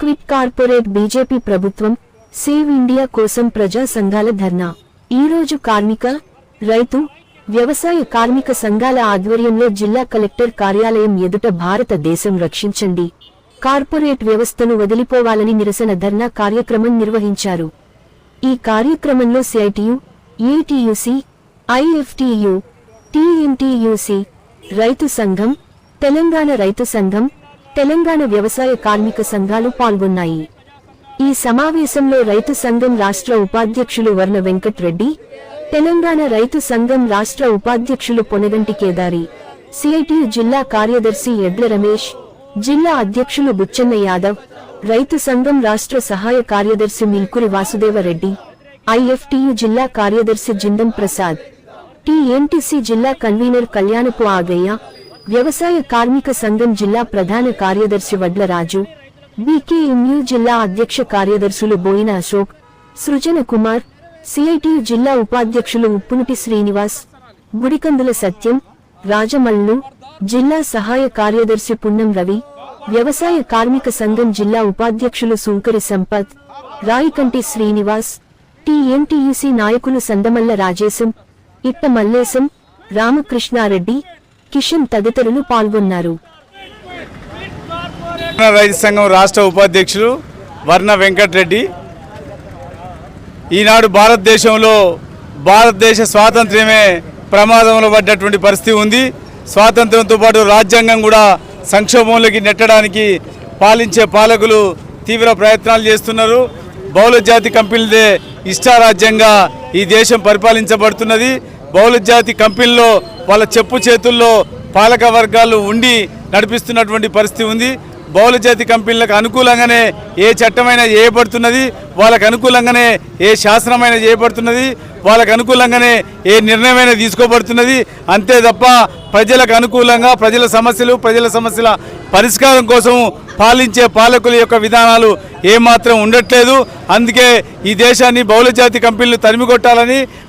Quit corporate BJP ప్రభుత్వం save India కోసం ప్రజా సంఘాల ధర్నా. ఈ రోజు కార్మిక రైతు వ్యవసాయ కార్మిక సంఘాల ఆధ్వర్యంలో జిల్లా కలెక్టర్ కార్యాలయం ఎదుట భారతదేశం రక్షించండి. కార్పొరేట్ వ్యవస్థను వదిలిపోవాలని నిరసన ధర్నా కార్యక్రమం నిర్వహించారు. ఈ కార్యక్రమంలో సిఐటియు ఏటీయూసీ ఐఎఫ్టియు టీఎన్టీయూసీ రైతు సంఘం తెలంగాణ రైతు సంఘం తెలంగాణ వ్యవసాయ కార్మిక సంఘాలు పాల్గొన్నాయి. ఈ సమావేశంలో రైతు సంఘం రాష్ట్ర ఉపాధ్యక్షులు వర్ణ వెంకట్రెడ్డి తెలంగాణ రైతు సంఘం రాష్ట్ర ఉపాధ్యక్షులు పొనగంటి కేదారి సిఐటియు జిల్లా కార్యదర్శి ఎడ్ల రమేష్ జిల్లా అధ్యక్షులు బుచ్చన్న యాదవ్ రైతు సంఘం రాష్ట్ర సహాయ కార్యదర్శి మిల్కురి వాసుదేవరెడ్డి ఐఎఫ్టియు జిల్లా కార్యదర్శి జిందం ప్రసాద్ టీఎన్టీసీ జిల్లా కన్వీనర్ కళ్యాణపు ఆగయ్య వ్యవసాయ కార్మిక సంఘం జిల్లా ప్రధాన కార్యదర్శి వడ్ల రాజు బీకేఎంయు జిల్లా అధ్యక్ష కార్యదర్శులు బోయిన అశోక్ సృజన కుమార్ సిఐటియు జిల్లా ఉపాధ్యక్షులు ఉప్పునటి శ్రీనివాస్ గుడికందుల సత్యం రాజమల్లు జిల్లా సహాయ కార్యదర్శి పున్నం రవి వ్యవసాయ కార్మిక సంఘం జిల్లా ఉపాధ్యక్షులు సుంకరి సంపత్ రాయికంటి శ్రీనివాస్ టీఎన్టీయూసీ నాయకులు సందమల్ల రాజేశం ఇట్ట మల్లేశం రామకృష్ణారెడ్డి కిషన్ తదితరులు పాల్గొన్నారు. రైతు సంఘం రాష్ట్ర ఉపాధ్యక్షులు వర్ణ వెంకటరెడ్డి. ఈనాడు భారతదేశంలో భారతదేశ స్వాతంత్ర్యమే ప్రమాదంలో పడ్డటువంటి పరిస్థితి ఉంది. స్వాతంత్రంతో పాటు రాజ్యాంగం కూడా సంక్షోభంలోకి నెట్టడానికి పాలించే పాలకులు తీవ్ర ప్రయత్నాలు చేస్తున్నారు. బహుళ జాతి కంపెనీలదే ఇష్టారాజ్యంగా ఈ దేశం పరిపాలించబడుతున్నది. బహుళ జాతి కంపెనీల్లో వాళ్ళ చెప్పు చేతుల్లో పాలక వర్గాలు ఉండి నడిపిస్తున్నటువంటి పరిస్థితి ఉంది. బహుళ జాతి కంపెనీలకు అనుకూలంగానే ఏ చట్టమైనా చేయబడుతున్నది వాళ్ళకు అనుకూలంగానే ఏ శాసనమైనా చేయబడుతున్నది వాళ్ళకు అనుకూలంగానే ఏ నిర్ణయమైనా తీసుకోబడుతున్నది. అంతే తప్ప ప్రజలకు అనుకూలంగా ప్రజల సమస్యలు ప్రజల సమస్యల పరిష్కారం కోసం పాలించే పాలకుల యొక్క విధానాలు ఏమాత్రం ఉండట్లేదు. అందుకే ఈ దేశాన్ని బహుళజాతి కంపెనీలు తరిమి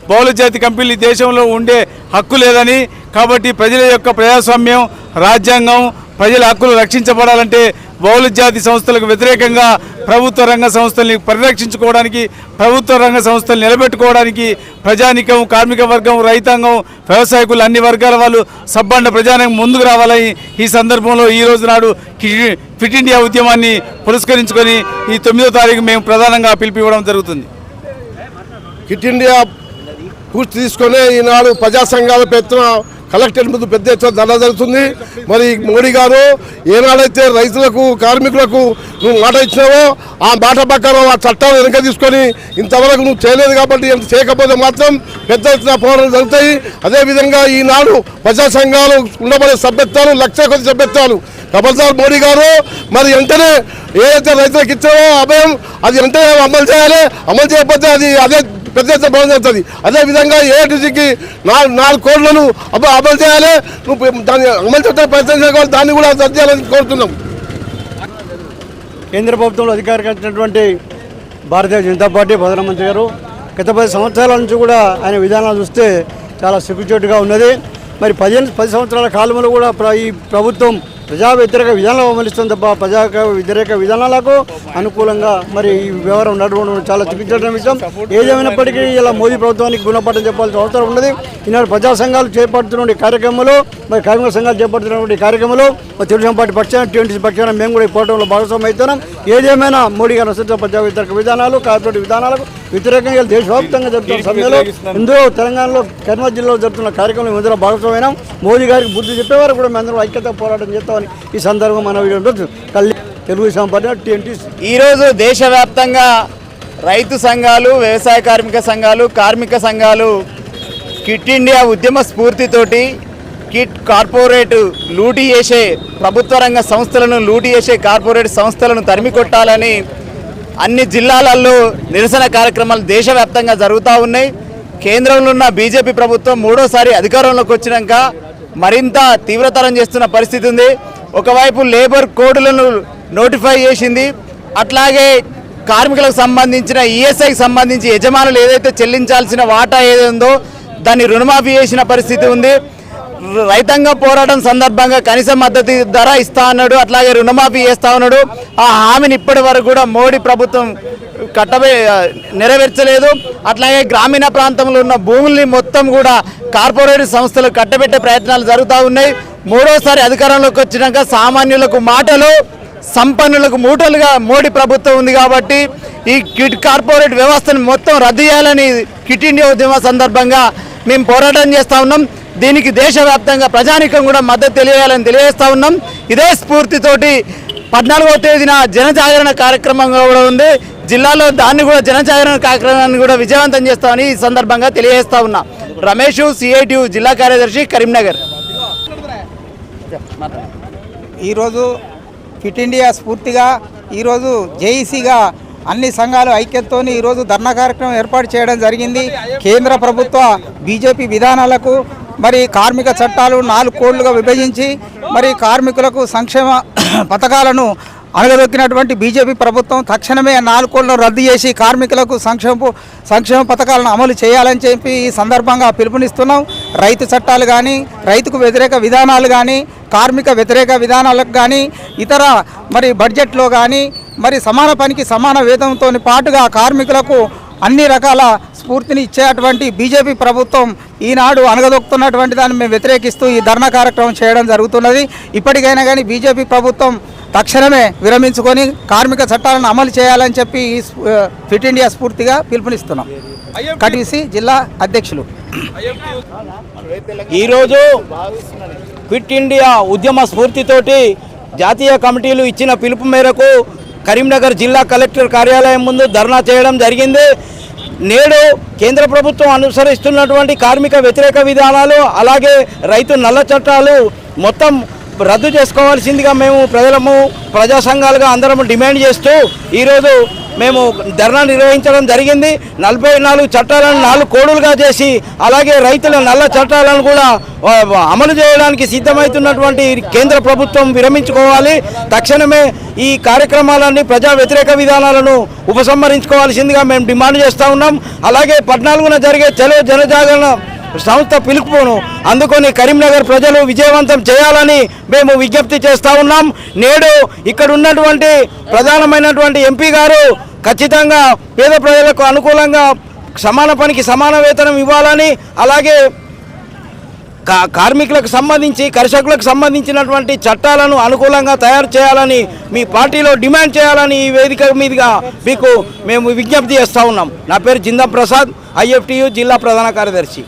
బహుళజాతి జాతి కంపెనీలు దేశంలో ఉండే హక్కు లేదని కాబట్టి ప్రజల యొక్క ప్రజాస్వామ్యం రాజ్యాంగం ప్రజల హక్కులు రక్షించబడాలంటే బహుళజాతి సంస్థలకు వ్యతిరేకంగా ప్రభుత్వ రంగ సంస్థల్ని పరిరక్షించుకోవడానికి ప్రభుత్వ రంగ సంస్థలు నిలబెట్టుకోవడానికి ప్రజానికం కార్మిక వర్గం రైతాంగం వ్యవసాయకులు అన్ని వర్గాల వాళ్ళు సబ్బండ ప్రజానికం ముందుకు రావాలని ఈ సందర్భంలో ఈ రోజు నాడు ఫిట్ ఇండియా ఉద్యమాన్ని పురస్కరించుకొని ఈ తొమ్మిదో తారీఖు మేము ప్రధానంగా పిలిపివ్వడం జరుగుతుంది. కిట్ ఇండియా పూర్తి తీసుకొని ఈనాడు ప్రజా సంఘాల పెత్తన కలెక్టర్ ముందు పెద్ద ఎత్తున ధర్నా జరుగుతుంది. మరి మోడీ గారు ఏనాడైతే రైతులకు కార్మికులకు నువ్వు మాట ఇచ్చినావో ఆ మాట ప్రకారం ఆ చట్టాలు వెనక తీసుకొని ఇంతవరకు నువ్వు చేయలేదు కాబట్టి ఎంత చేయకపోతే మాత్రం పెద్ద ఎత్తున పోరాటాలు జరుగుతాయి. అదేవిధంగా ఈనాడు ప్రజా సంఘాలు ఉండబడే సభ్యత్వాలు లక్ష కొద్ది సభ్యత్వాలు. కమల్సార్ మోడీ గారు మరి వెంటనే ఏదైతే రైతులకు ఇచ్చారో అభయం అది వెంటనే అమలు చేయాలి. అమలు చేయకపోతే అది అదే పెద్ద ఎత్తున భవనం జరుగుతుంది అదేవిధంగా ఏఐటీసీకి నాలుగు నాలుగు కోట్లను అమ- అమలు చేయాలి. నువ్వు దాన్ని అమలు చేయడానికి ప్రయత్నం చేయాలి దాన్ని కూడా రద్దు చేయాలని కోరుతున్నాం. కేంద్ర ప్రభుత్వంలో అధికారికి వచ్చినటువంటి భారతీయ జనతా పార్టీ ప్రధానమంత్రి గారు గత పది సంవత్సరాల నుంచి కూడా ఆయన విధానాలు చూస్తే చాలా సిగ్గుచేటుగా ఉన్నది. మరి పదిహేను పది సంవత్సరాల కాలంలో కూడా ప్ర- ఈ ప్రభుత్వం ప్రజా వ్యతిరేక విధానాలు అమలిస్తుంది తప్ప ప్రజా వ్యతిరేక విధానాలకు అనుకూలంగా మరి ఈ వ్యవహారం నడవడం చాలా చూపించడం విషయం ఏదేమైనప్పటికీ ఇలా మోదీ ప్రభుత్వానికి గుణపాఠం చెప్పాల్సిన అవసరం ఉన్నది. ఈనాడు ప్రజా సంఘాలు చేపడుతున్న కార్యక్రమంలో మరి కార్మిక సంఘాలు చేపడుతున్నటువంటి కార్యక్రమంలో మరి తెలుగుదేశం పార్టీ పక్షాన టీఎన్టీసీ పక్షాన మేము కూడా ఈ పోరాటంలో భాగస్వామ్యం అవుతున్నాం. ఏదేమైనా మోడీ గారు అనుసరించిన ప్రజా వ్యతిరేక విధానాలు కార్పొరేట్ విధానాలకు వ్యతిరేకంగా దేశవ్యాప్తంగా జరుగుతున్న సమయంలో ఇందులో తెలంగాణలో కర్నూలు జిల్లాలో జరుగుతున్న కార్యక్రమం ఇందులో భాగస్వామ్యం మోదీ గారికి బుద్ధి చెప్పేవారు కూడా మేమందరం ఐక్యత పోరాటం చేస్తాం. చేస్తామని ఈ సందర్భం మనం కళ్యాణ్ తెలుగుదేశం పార్టీ టీఎన్టీసీ ఈరోజు దేశవ్యాప్తంగా రైతు సంఘాలు వ్యవసాయ కార్మిక సంఘాలు కార్మిక సంఘాలు కిట్ ఇండియా ఉద్యమ స్ఫూర్తితోటి కిట్ కార్పొరేట్ లూటీ చేసే ప్రభుత్వ రంగ సంస్థలను లూటీ చేసే కార్పొరేట్ సంస్థలను తరిమి కొట్టాలని అన్ని జిల్లాలలో నిరసన కార్యక్రమాలు దేశవ్యాప్తంగా జరుగుతూ ఉన్నాయి. కేంద్రంలో ఉన్న బీజేపీ ప్రభుత్వం మూడోసారి అధికారంలోకి వచ్చినాక మరింత తీవ్రతరం చేస్తున్న పరిస్థితి ఉంది. ఒకవైపు లేబర్ కోడ్లను నోటిఫై చేసింది. అట్లాగే కార్మికులకు సంబంధించిన ఈఎస్ఐకి సంబంధించి యజమానులు ఏదైతే చెల్లించాల్సిన వాటా ఏదైందో దాన్ని రుణమాఫీ చేసిన పరిస్థితి ఉంది. రైతాంగ పోరాటం సందర్భంగా కనీస మద్దతు ధర ఇస్తా అన్నాడు. అట్లాగే రుణమాఫీ చేస్తా ఉన్నాడు. ఆ హామీని ఇప్పటి వరకు కూడా మోడీ ప్రభుత్వం కట్టబే నెరవేర్చలేదు. అట్లాగే గ్రామీణ ప్రాంతంలో ఉన్న భూముల్ని మొత్తం కూడా కార్పొరేట్ సంస్థలు కట్టబెట్టే ప్రయత్నాలు జరుగుతూ ఉన్నాయి. మూడోసారి అధికారంలోకి వచ్చినాక సామాన్యులకు మాటలు సంపన్నులకు మూటలుగా మోడీ ప్రభుత్వం ఉంది కాబట్టి ఈ కిట్ కార్పొరేట్ వ్యవస్థను మొత్తం రద్దు చేయాలని కిట్ ఇండియా ఉద్యమ సందర్భంగా మేము పోరాటం చేస్తూ ఉన్నాం. దీనికి దేశవ్యాప్తంగా ప్రజానికం కూడా మద్దతు తెలియాలని తెలియజేస్తూ ఉన్నాం. ఇదే స్ఫూర్తితోటి పద్నాలుగో తేదీన జనజాగరణ కార్యక్రమం కూడా ఉంది. జిల్లాలో దాన్ని కూడా జనజాగరణ కార్యక్రమాన్ని కూడా విజయవంతం చేస్తామని ఈ సందర్భంగా తెలియజేస్తూ ఉన్నా. రమేష్ సిఐటి జిల్లా కార్యదర్శి కరీంనగర్. ఈరోజు ఫిట్ ఇండియా స్ఫూర్తిగా ఈరోజు జేఈసీగా అన్ని సంఘాలు ఐక్యతతో ఈరోజు ధర్నా కార్యక్రమం ఏర్పాటు చేయడం జరిగింది. కేంద్ర ప్రభుత్వ బీజేపీ విధానాలకు మరి కార్మిక చట్టాలు నాలుగు కోళ్ళుగా విభజించి మరి కార్మికులకు సంక్షేమ పథకాలను అణగదొక్కినటువంటి బీజేపీ ప్రభుత్వం తక్షణమే నాలుగు కోళ్ళను రద్దు చేసి కార్మికులకు సంక్షేమ సంక్షేమ పథకాలను అమలు చేయాలని చెప్పి ఈ సందర్భంగా పిలుపునిస్తున్నాం. రైతు చట్టాలు కానీ రైతుకు వ్యతిరేక విధానాలు కానీ కార్మిక వ్యతిరేక విధానాలకు కానీ ఇతర మరి బడ్జెట్లో కానీ మరి సమాన పనికి సమాన వేతంతో పాటుగా కార్మికులకు అన్ని రకాల స్ఫూర్తిని ఇచ్చేటువంటి బీజేపీ ప్రభుత్వం ఈనాడు అనగదొక్కుతున్నటువంటి దాన్ని మేము వ్యతిరేకిస్తూ ఈ ధర్నా కార్యక్రమం చేయడం జరుగుతున్నది. ఇప్పటికైనా కానీ బీజేపీ ప్రభుత్వం తక్షణమే విరమించుకొని కార్మిక చట్టాలను అమలు చేయాలని చెప్పి ఈ ఫిట్ ఇండియా స్ఫూర్తిగా పిలుపునిస్తున్నాం. కటిసి జిల్లా అధ్యక్షులు. ఈరోజు క్విట్ ఇండియా ఉద్యమ స్ఫూర్తితోటి జాతీయ కమిటీలు ఇచ్చిన పిలుపు మేరకు కరీంనగర్ జిల్లా కలెక్టర్ కార్యాలయం ముందు ధర్నా చేయడం జరిగింది. నేడు కేంద్ర ప్రభుత్వం అనుసరిస్తున్నటువంటి కార్మిక వ్యతిరేక విధానాలు అలాగే రైతు నల్ల చట్టాలు మొత్తం రద్దు చేసుకోవాల్సిందిగా మేము ప్రజలము ప్రజా సంఘాలుగా అందరం డిమాండ్ చేస్తూ ఈరోజు మేము ధర్నా నిర్వహించడం జరిగింది. నలభై నాలుగు చట్టాలను నాలుగు కోడులుగా చేసి అలాగే రైతుల నల్ల చట్టాలను కూడా అమలు చేయడానికి సిద్ధమవుతున్నటువంటి కేంద్ర ప్రభుత్వం విరమించుకోవాలి. తక్షణమే ఈ కార్యక్రమాలన్నీ ప్రజా వ్యతిరేక విధానాలను ఉపసంహరించుకోవాల్సిందిగా మేము డిమాండ్ చేస్తూ ఉన్నాం. అలాగే పద్నాలుగున జరిగే చలో జనజాగరణ సంస్థ పిలుపును అందుకొని కరీంనగర్ ప్రజలు విజయవంతం చేయాలని మేము విజ్ఞప్తి చేస్తూ ఉన్నాం. నేడు ఇక్కడ ఉన్నటువంటి ప్రధానమైనటువంటి ఎంపీ గారు ఖచ్చితంగా పేద ప్రజలకు అనుకూలంగా సమాన పనికి సమాన వేతనం ఇవ్వాలని అలాగే కా- కార్మికులకు సంబంధించి కర్షకులకు సంబంధించినటువంటి చట్టాలను అనుకూలంగా తయారు చేయాలని మీ పార్టీలో డిమాండ్ చేయాలని ఈ వేదిక మీదుగా మీకు మేము విజ్ఞప్తి చేస్తూ ఉన్నాం. నా పేరు జిందా ప్రసాద్ ఐఎఫ్టియు జిల్లా ప్రధాన కార్యదర్శి.